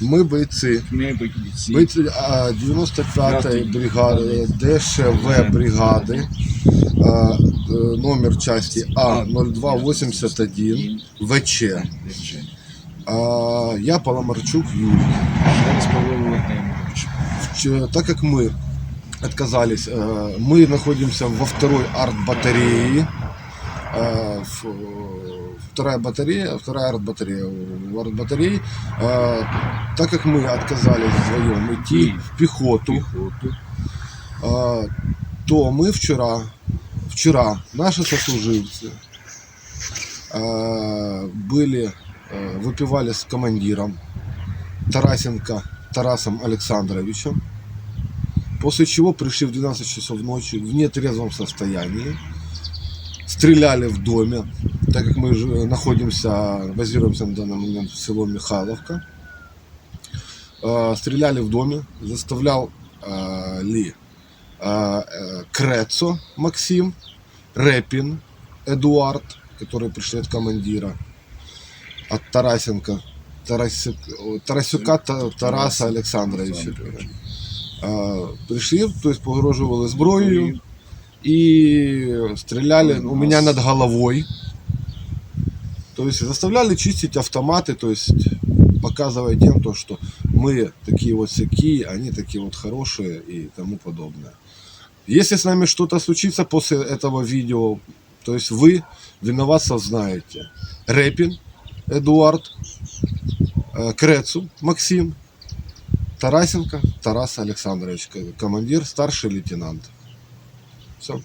Ми бойці. Ми бойці. Бойці а, 95-ї бригади, ДШВ бригади, а, е, номер часті А0281 ВЧ. А, я Паламарчук Юрий. Швець Павло Володимирович. Ч- Так как мы отказались, э, мы находимся во второй арт-батарее. Э, Вторая батарея, вторая арт-батарея в арт-батарее. Э, Так как мы отказались вдвоем идти в пехоту, Піхоту. э, то мы вчера, вчера наши сослуживцы э, были, э, выпивали с командиром Тарасенко Тарасом Александровичем, после чего пришли в 12 часов ночи в нетрезвом состоянии, стреляли в доме, так как мы же находимся, базируемся на данный момент в село Михайловка, Э, стреляли в доме, заставлял э, Ли э, э, Крецо Максим, Репин Эдуард, который пришли от командира, от Тарасенко, Тарасюк, Тарасюка Та- Тараса Олександровича. Э, Пришли, то есть погроживали зброєю и стреляли у меня над головой. То есть заставляли чистить автоматы, то есть показывая тем, то, что мы такие вот всякие, они такие вот хорошие и тому подобное. Если с нами что-то случится после этого видео, то есть вы виноватство знаете. Репин Эдуард, э, Крецу Максим, Тарасенко Тарас Александрович, командир, старший лейтенант. So